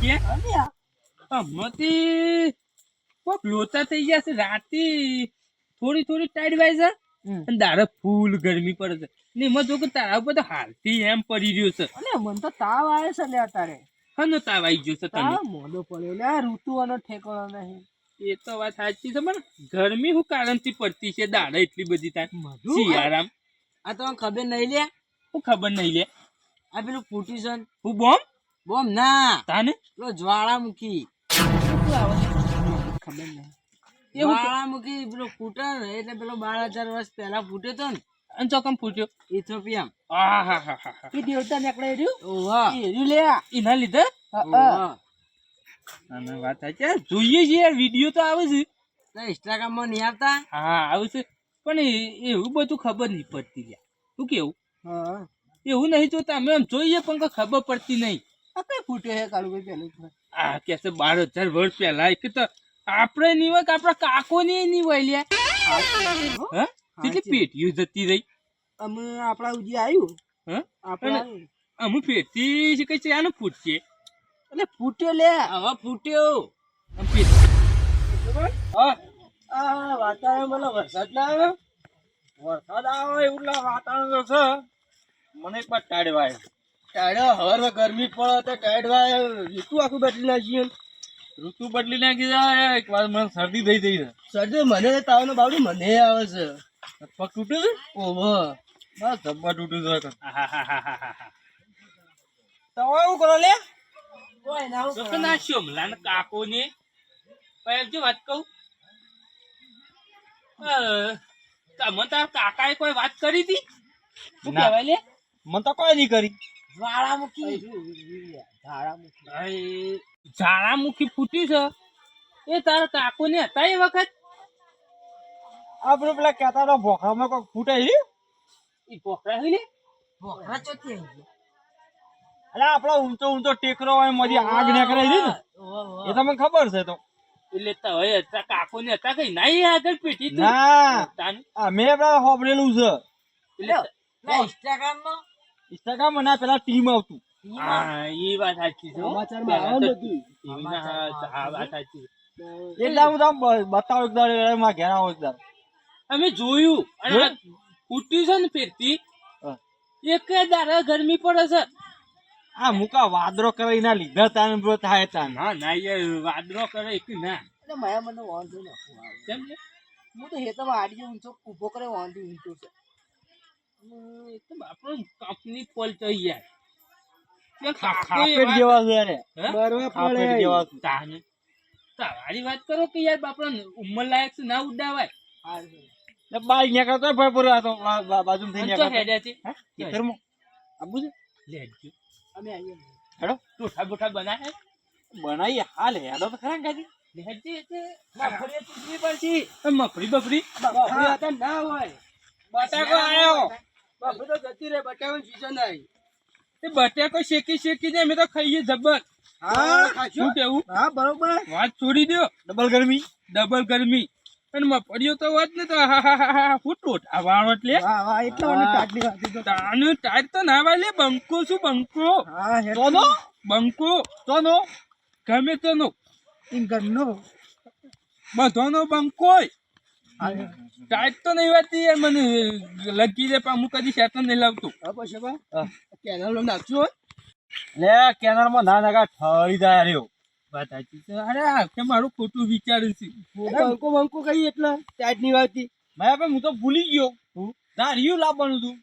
કે અલ્યા કોક લોચા થઈ ગયા છે રાતે થોડી થોડી ટાઈડ વાય છે. અને દાડે ફૂલ ગરમી પડે છે. ને એમાં જો કે તારા ઉપર તો હાલથી એમ પડી રહ્યો છે. અલ્યા મને તો તાવ આવે છે લે અત્યારે. હનો તાવ આવી ગયો છે તને? મોડો પડ્યો લે ઋતુઓનો ઠેકાણો નહીં. એ તો વાત સાચી છે પણ ગરમી હું કારણથી પડતી છે દાડા એટલી બધી થાય. મધુ શિયાળામ. આ તો ખબર નહીં લે. હું ખબર નહીં લે. આ પેલું ફૂટી છે હું બોમ બોમ ના. તાને? પેલો જ્વાળામુખી ખબર નહીં. જ્વાળામુખી પેલો ફૂટે ને એટલે પેલો બાર હજાર વર્ષ પહેલા ફૂટ્યો તો ને. અને ચોકમ ફૂટ્યો. ઇથોપિયામ. આ હા હા હા હા. એ દેવતા નીકળે રહ્યું? ઓહા. રહ્યું લે એના લીધે? અને વાત આ જોઈએ છે યાર વીડિયો તો આવે છે. ઇન્સ્ટાગ્રામમાં નહીં આવતા? હા આવે છે. પણ એવું બધું ખબર નહીં પડતી યાર. શું કેવું? હા. એવું નહીં તો તમે આમ જોઈએ પણ ખબર પડતી નહીં. કઈ ફૂટ્યો હે કાળુભાઈ પેલું આ કે છે બાર હજાર વર્ષ પહેલા એક તો આપણે નહીં હોય કે આપણા કાકો ને નહીં હોય લ્યા. હા કેટલી પેટીઓ જતી રહી? અમે આપણા ઉજી આવ્યું હા? આપણે અમે પેટી છે કઈ છે આનું એટલે ફૂટ્યો લે. હવે ફૂટ્યો. આ વાતાવરણ મને વરસાદ ના આવ્યો વરસાદ આવે એવું લા વાતાવરણ તો છે મને એક વાર ટાળવાય ટાળ્યો હવાર ગરમી પડે તો કાઢવા ઋતુ આખું બદલી નાખીએ ઋતુ બદલી નાખી જાય એક વાર મને શરદી થઈ જઈ છે. શરદી મને તાવ નો બાવડું મને આવે છે. પગ તૂટે છે? ઓહો. બસ ધબ્બા તૂટ્યું છે આહાહાહાહા. તો એવું કરો લે. કોઈ ના તો કે ના શોમલા ને કાકો ને પહેલ જો વાત કહું. અ, તમને તારા કાકાએ કોઈ વાત કરી હતી? શું કહેવાય લે? મને તો કોઈ નહીં કરી. જ્વાળામુખી. જ્વાળામુખી. જ્વાળામુખી ફૂટી છે. એ તારા કાકો ને હતા એ વખત? આપણે પેલા કહેતા હતા ભોખરામાં કોઈ ફૂટે છે એ ભોખરા હોય ને? ભોખરા ચોથી આવી ગયા અલા આપડો ઊંચો ઊંચો ટેકરો હોય મરી આગ નીકળે છે ને? એ તમને ખબર છે તો. એટલે હવે તારા કાકો ને હતા કઈ? નાઈ આગળ પેટી તું. ના. આ મેં પેલા હોબરેલું છે. એટલે ના ઇન્સ્ટાગ્રામમાં પેલા ટીમ આવતું. એ વાત સાચી છે સમાચારમાં આવે બધું. એવી ના હા, હા, વાત સાચી એટલે હું તમને બતાવું એક દાડે મારા ઘેર આવો એક અમે જોયું અને ઉઠ્યું છે ને ફેરતી એક દાડા ગરમી પડે છે. આ મુકા વાદરો કરે એના લીધા તાન બ્રો થાય તા ના. ના એ વાદળો કરે એક ના. એટલે માયા મને વાંધો નથી આવે. કેમ લે? હું તો હેતમ આડી ઊંચો ઊભો કરે વાંધો ઊંચો છે. એ તો આપણો કંપની યાર. વાત- કરો કે યાર ઉંમર લાયક ના ઉડાવાય. નીકળતો ભાઈ પૂરો આ તો બા- બા- થઈ નીકળતો. હેડ્યા છે. હે? આબુ છે? લેજો અમે આવીએ. હેડો. ટોઠા બોઠા બનાવે? હાલે હેડો તો ખરા મફરી બફરી હતા ના હોય. બટાકો બાપડી તો જતી રહે બટાકો સીઝન આવી. તે બટાકો શેકી શેકીને અમે તો ખાઈએ જબર હા? શું કેવું? હા બરોબર. વાત છોડી દો ડબલ ગરમી. ડબલ ગરમી. અને મગફળીઓ તો વાત ને તો હા હા હા હા ફૂટૂટ વાળો એટલે. મને ટાટલી વાતી તો. તાનું ટાઈટ તો ના વાલે બંકો શું બંકો? હા હે તોનો બંકો. તોનો ગમે તેનો ઇંગનનો બધોનો બંકોય ટાઈટ તો નહીં વાતી યાર મને લગી દે પણ હું કદી શેતન નહીં લાવતું. કેનલ નાખજો લે કેનારમાં ના નાગા ઠરી જાય રહ્યો. વાત સાચી છે. અરે આ કે મારું ખોટું વિચાર્યું છે. બંકો બંકો કઈ એટલે? ટાઈટ નહીં વાતી મેં ભાઈ હું તો ભૂલી ગયો. ધાર્યું લાવવાનું હતું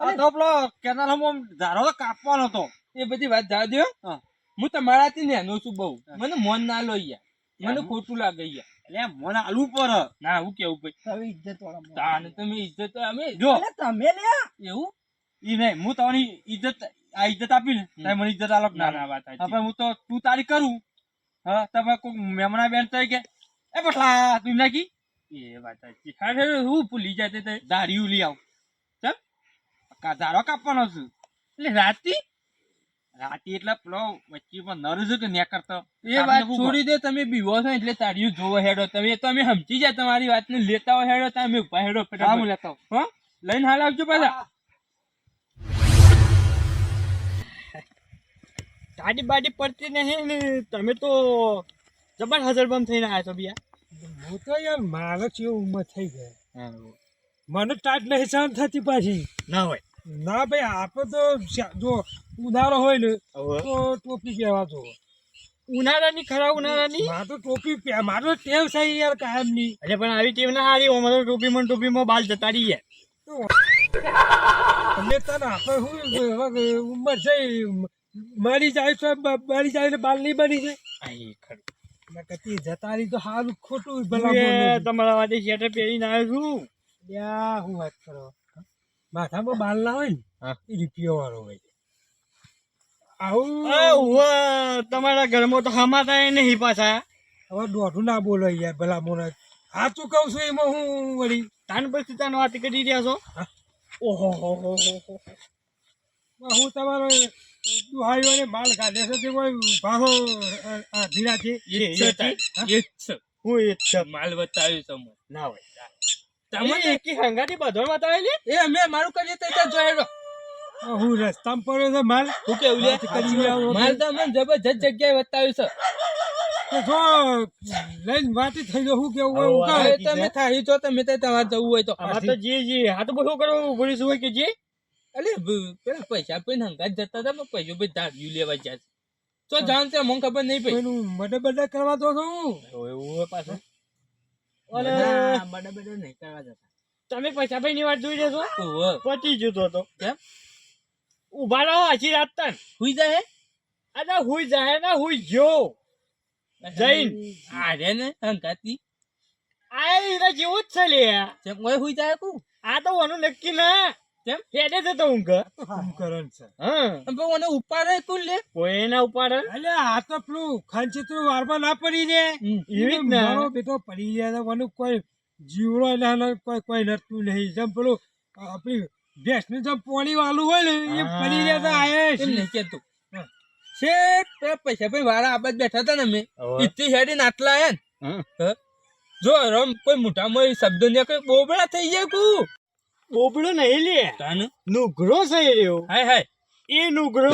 આ તો પેલો કેનાલમાં ધારો કાપવાનો હતો. એ બધી વાત જા દો હા. હું તમારાથી નેનો છું બહુ. મને મન ના લો યાર. મને ખોટું લાગે યાર. એટલે મને આલુ પર ના હું કેવું ભાઈ? તમે ઇજ્જત વાળા તાને તમે ઇજ્જત અમે જો. તમે લે. એવું? ઈ નહીં હું તમારી ઇજ્જત આ ઇજ્જત આપી ને તમે મને ઇજ્જત આલો ના વાત હવે હું તો તું તારી કરું. હા તમે કોઈ મેમણા બેન થઈ કે એ પટલા તું નાખી? એ વાત સાચી. અરે હું ભૂલી જાય તે. આવ. ચમ? ધારો કાપવાનો છું. એટલે રાતી રાતે એટલે પેલો વચ્ચેમાં નર જ કે કરતો? એ વાત છોડી દે તમે બીવો છો એટલે તાળીઓ જોવો હેડો તમે. તો અમે સમજી જાય તમારી વાતને. લેતા હોય હેડો તમે ઊભા હેડો ફટાફટ. લેતો હો? લઈને હાલ આવજો પાછા. ગાડી બાડી પડતી નહીં ને તમે તો જબર હજર બમ થઈને આવ્યા છો બિયા હું તો યાર મારે છે ઉંમર થઈ ગઈ. મને ટાટ નહીં સહન થતી પાછી. ના હોય. ના ભાઈ આપણે તો જો ઉનાળો હોય ને તો ટોપી કહેવા જો ઉનાળાની ખરા ઉનાળાની? મારે તો ટોપી મારો ટેવ છે યાર કાયમની. અરે પણ આવી ટીમ ના હારી અમારો ટોપીમાં ટોપી ટોપીમાં બાલ જતા રહીએ. અમે તને આપણે શું ઉંમર છે મારી જાય તો મારી જાય ને બાલ નહીં બની જાય. અહીં ખરું. કતી જતા રહી તો સારું ખોટું તમારા માટે શેટર પહેરીને આવ્યો છું. યા હું વાત કરો. માથામાં બાલ ના હોય ને. એ રૂપિયો વાળો હોય આવું. તમારા ઘરમાં તો હમાતા થાય નહીં પાછા. હવે દોઢું ના બોલો યાર ભલા મોણા સાચું કહું છું એમાં હું વળી. તાન પછી તાન વાત કરી રહ્યા છો. ઓહો હો હો તમારો દુહાઈઓને માલ કાઢે છે તે કોઈ ભાવો ધીરા છે એ છે તાર. એ જ છે. હું જ માલ બતાવ્યું તમે ના હોય તમને તમે એકી હંગાથી બધો બતાવેલી? એ અમે મારું કરીએ તો ત્યાં જોયેલો હું રસ્તામાં પડ્યો છે માલ હું કેવું લે? કરી. માલ તો જબરજસ્ત જગ્યાએ બતાવ્યું છે. જો લઈને વાતી થઈ જાય હું કેવું હોય તમે જો તમે તો તમારે જવું હોય તો. હા તો જે જે હા તો બધું કરવું પડે હોય કે જે? અલે પેલા પૈસા પૈને હંગાત જતા હતા પણ પૈસો ભાઈ ધાર્યું લેવા જાય તો જાણ છે મને ખબર નહીં પડી. કોઈનું બધા કરવા તો છું. એવું હોય પાછું બડા બડા નહીં કરવા જતા તમે પૈસા ભાઈ ની વાત જોઈ લેશો. પતી જતો હતો કેમ? ઊભા રહો હજી રાત તન. હુઈ જાય અરે હુઈ જાય ને હુઈ જો જૈન. આરે ને હંકાતી આ એના જેવું જ છે લે. હુઈ જાય કુ આ તો ઓનું નક્કી ના. કેમ? હેડે જતો ઊંઘ કુંભકરણ છે. હા. પણ મને ઉપાડે કુલ લે? કોઈ ના ઉપાડે? અલે આ તો પેલું ખાંચીતું વારમાં ના પડી રે. એવી જ મારો બેટો પડી ગયા તો મને કોઈ જીવડો ના ના કોઈ કોઈ નડતું નહીં. જેમ પેલું આપણી ભેંસનું જેમ પોણી વાળું હોય ને એ પડી ગયા તો આયે એમ નહીં કેતું શેઠ પૈસા ભાઈ વાળા આબાદ બેઠા હતા ને અમે ઇત્તી હેડી આટલા આયા ને. જો રમ કોઈ મોટામાં શબ્દો ને કોઈ બોબડા થઈ જાય કુ? બોબડો નહીં લે. તાન? નુગરો છે એ રહ્યો. હાય હાય. એ નુગરો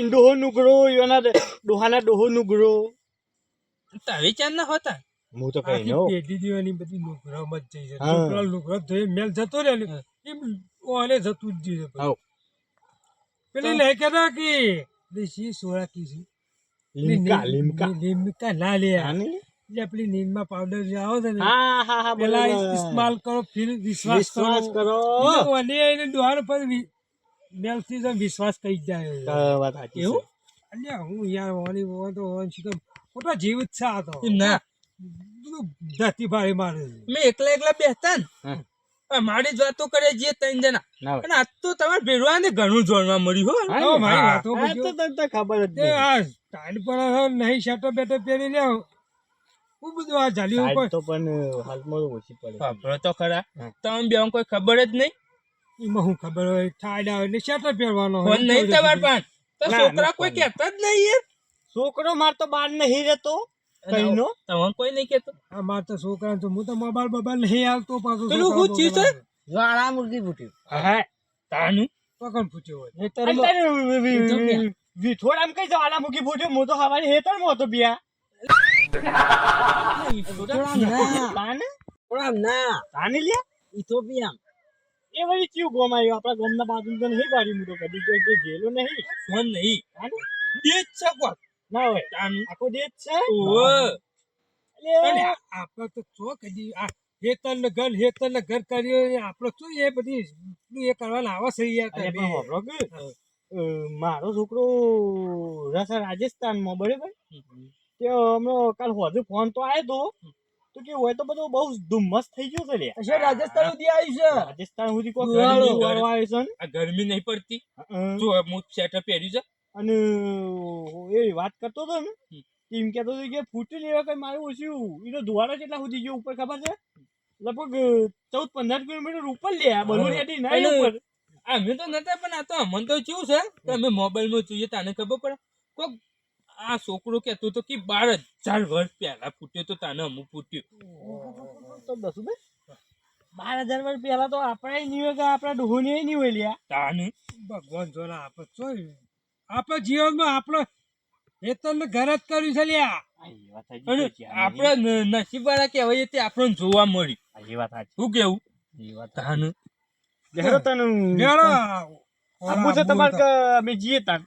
ઇન્ડોહો નુગરો યોના ડોહાના ડોહો નુગરો. તારી ચાંદ ના હોતા? હું તો આખી પેઢી દીવાની બધી નુકરામાં મત જઈ છે. છોકરા નુકરા ધોઈ મેલ જતો રહે એમ ઓને જતું જ જઈ હાવ. પેલી લે કે ના કે દેશી સોળા કીસી લીમકા લીમકા. લીમકા ના લે. આને? એટલે પેલી નીમમાં પાવડર જે આવે છે ને હા હા હા પેલા. ઇસ્તેમાલ કરો ફિર વિશ્વાસ વિશ્વાસ કરો. અને એને દ્વાર પર મેલથી તો વિશ્વાસ કરી જાય. વાત સાચી એવું? અને હું યાર ઓની ઓન તો ઓન છું ખોટો જીવ જ છે આ તો. ના. ધરતી ભારે મારે મેં એકલા એકલા બેસતા ને મારી જ વાતો કરે જે ત્રણ જણા. અને આજ તો તમારે ભેરવા ને ઘણું જોડવા મળ્યું હો. મારી. વાતો ખબર જ ટાઈમ પર નહીં શર્ટો બેટો પહેરી લે હું બધું આ જાલી ઉપર તો પણ હાલમાં ઓછી પડે વાપરો તો ખરા. તમે બે કોઈ ખબર જ નહીં? એમાં હું ખબર હોય? ઠાડા હોય ને શેટર પહેરવાનો હોય. નહીં તમાર પણ તો છોકરા કોઈ કહેતા જ નહીં યાર. છોકરો માર તો બાર નહીં રહેતો કઈનો તમને કોઈ નહીં કહેતો? આ માર તો છોકરા તો હું તો મોબાઈલ બોબાઈલ નહીં આવતો પાછો પેલું હું ચીજ છે? વાળા મુર્ગી ફૂટ્યું. હા. તાનું? પકડ ફૂટ્યું હોય. થોડા આમ કઈ જ્વાળા મુર્ગી ફૂટ્યું હું તો હવાની હેતરમાં હતો બિયા લ્યા એ વળી ચિયું ગોમ તો નહીં ગાડી મૂકો જેલો નહીં. આપણે તો ચો કદી આ હેતર ને ઘર હેતર ઘર કર્યો આપણે શું એ બધી એ કરવાના આવે છે યાર મારો છોકરો રાજસ્થાનમાં, બરાબર તે અમે કાલ હોજે ફોન તો આવ્યો તો. તો કે હોય તો બધું બહુ ધુમ્મસ થઈ ગયો છે લે. રાજસ્થાન સુધી આવ્યું છે. રાજસ્થાન સુધી કોઈ ગરમી વાળો આવ્યો છે આ ગરમી નહીં પડતી. જો હું સેટઅપ પહેર્યું છે. અને એ વાત કરતો હતો ને. એમ કહેતો હતો કે ફૂટી લેવા કઈ મારું ઓછું. એ તો ધુવાડો કેટલા સુધી ગયો ઉપર ખબર છે? લગભગ ચૌદ પંદર કિલોમીટર ઉપર લે આ બધું રેડી ના ઉપર. અમે તો નતા પણ આ તો અમને તો કેવું છે. કે અમે મોબાઈલમાં જોઈએ તને ખબર પડે. કોક આ છોકરો કહેતો તો કે બાર હજાર વર્ષ પહેલા ફૂટ્યો તો તને અમુક ફૂટ્યો. તો દસું બે બાર હજાર વર્ષ પહેલા તો આપણે નહીં હોય કે આપણા ડોહોની નહીં હોય લ્યા. તાને? ભગવાન જોના આપણે શું આપણે જીવનમાં આપણે એ તો મેં ઘર જ કર્યું છે લ્યા. આપણે નસીબ વાળા કહેવાય તે આપણને જોવા મળ્યું એ વાત સાચી. શું કેવું? એ વાત તાને? ઘેરો તને ઘેરો આપું છે. તમારે અમે જઈએ તાન.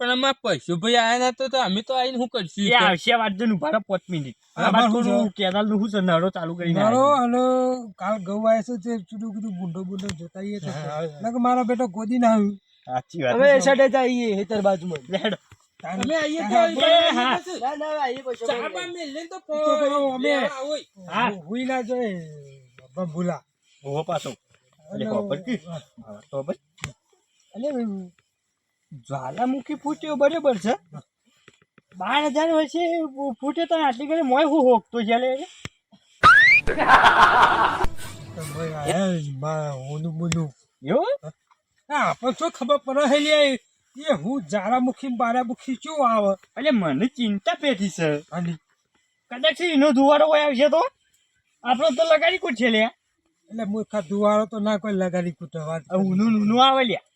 પણ આમાં પૈસા ભાઈ આયા તો અમે તો આવીને શું કરશું એ આવશે જો ઊભા રહો પાંચ મિનિટ. હા, થોડું કેનાલનું શું છે? નળો ચાલુ કરીને નળો હલો અને ગૌ આવે છે તે ચૂડું કીધું બુંડો બુંડો જોતા આવીએ તો. મારો બેટો ગોદી ના આવ્યું. સાચી વાત હવે એસાડે જઈએ હેતર બાજુમાં. લેડો. અમે તો. ના ના આવીએ પછી. ચા બા મેલીને તો તો અમે હોય. હા. હુઈ ના જોઈએ ભૂલા. ઓહો પાછો. તો અને જ્વાલામુખી ફૂટ્યો બરાબર છે? બાર હજાર વર્ષે ફૂટ્યો તો આટલી ઘડી મોય હું હોકતો છે લે ઊંધું બુંદું એવું? હા. પણ શું ખબર પડે હે એ. હું જારામુખી બારામુખી શું આવે? એટલે મને ચિંતા પેટી છે. અને? કદાચ એનો ધુવારો કોઈ આવશે તો? આપણો તો લગાડી કૂટ છે લે એટલે મૂર્ખા દુવારો તો ના કોઈ લગાડી કૂટે વાત આ ઊનું ઊનું આવે લ્યા.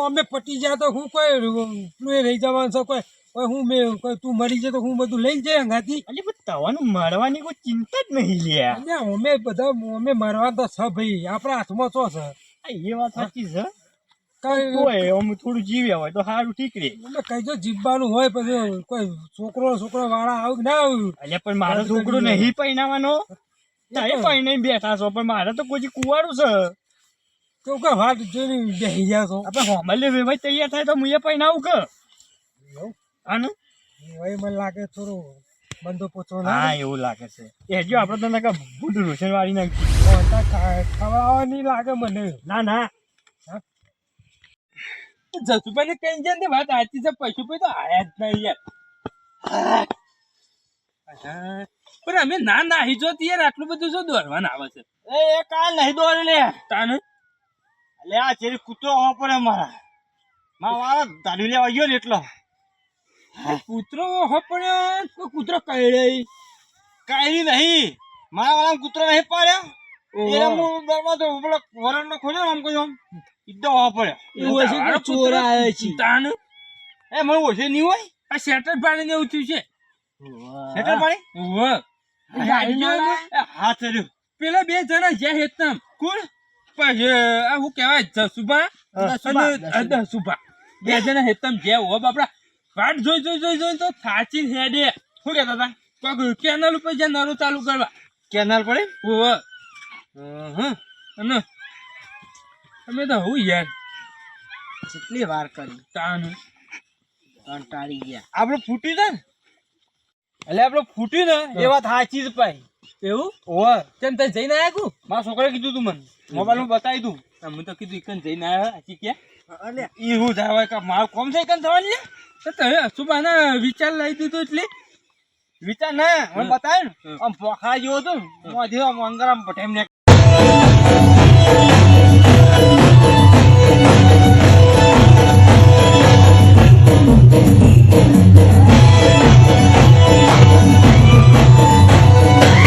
અમે પટી જાય તો હું કોઈ પેલું એ રહી જવાનું છે કોઈ કોઈ હું મેં કોઈ તું મરી જાય તો હું બધું લઈ જાય અંગાથી. એટલે તવાનું મારવાની કોઈ ચિંતા જ નહીં લ્યા અને અમે બધા અમે મરવા તો છે ભાઈ આપણા હાથમાં છો? છે એ વાત સાચી છે. કોઈ આમ થોડું જીવ્યા હોય તો સારું ઠીક રે. અમે કઈ જો જીવવાનું હોય પછી કોઈ છોકરો છોકરો વાળા આવું ના આવ્યું એટલે પણ મારો છોકરો નહીં પહેણાવાનો તારે પહેણાઈ બેઠા છો પણ મારે તો કોઈ કુવાડું છે. તો કે વાત જોઈને બેસી ગયા છો? આપણે હોમલે વેવાય તૈયાર થાય તો હું એ આવું કે? આનું? ભાઈ મને લાગે થોડું બંધો પોચો હા ના એવું લાગે છે. એ જો આપણે તો કે બુડ રોશન વાળી નાખી ખવડાવવાની લાગે મને. ના ના. જસુભાઈને કઈ જાય ને વાત સાચી છે પશુભાઈ તો આયા જ નહીં યાર. હા. પણ અમે ના નાહી જો યાર આટલું બધું શું દોરવાના આવે છે? એ કાલ નહીં દોરે લે તાન? એટલે આ ચેરી કૂતરો હોવો પડે મારા માં વાળા દારૂ લેવા ગયો ને એટલો. કૂતરો હપડ્યો તો કૂતરો કઈડે કાંઈ નહીં. મારા વાળા કૂતરો નહીં પાડ્યો હું પેલો વરણનો ખોલ્યો આમ કહ્યું આમ. ઈદો હોવો પડે. એવું હશે ચોર આવે છે? તાન એ મને ઓછે નહીં હોય? આ શેટર પાડીને એવું થયું છે. ને? એ હાથ પેલા બે જણા જ્યાં હેતમ કોણ? પછી આ શું કહેવાય? જસુભા? અને દસુભા બે જણા હેતમ જે હો બાપડા વાટ જોઈ જોઈ જોઈ જોઈ તો થાચી હેડે. શું કહેતા હતા? કોક કેનલ ઉપર જ્યાં નરો ચાલુ કરવા. કેનાલ પડે ઉવ્વ. અને અમે તો હું યાર. કેટલી વાર કરી? તાનું. કંટાળી ગયા. આપણે ફૂટી ને? એટલે આપણે ફૂટી ને એ વાત સાચી જ પાઈ. એવું? ઓ કેમ તને જઈને આયા કુ? મારા છોકરાએ કીધું તું મને. મોબાઈલમાં બતાવી દઉં. અમે તો કીધું એકન જઈને આવ્યા હાચી ક્યાં અને હું થાય કે મારું કોમ છે એકન થવાની લે? તો તમે અશુભાના વિચાર લઈ દીધો એટલે. વિચાર ના મને બતાવ્યું આમ પોખા જેવો હતો આમ ભટેમ ને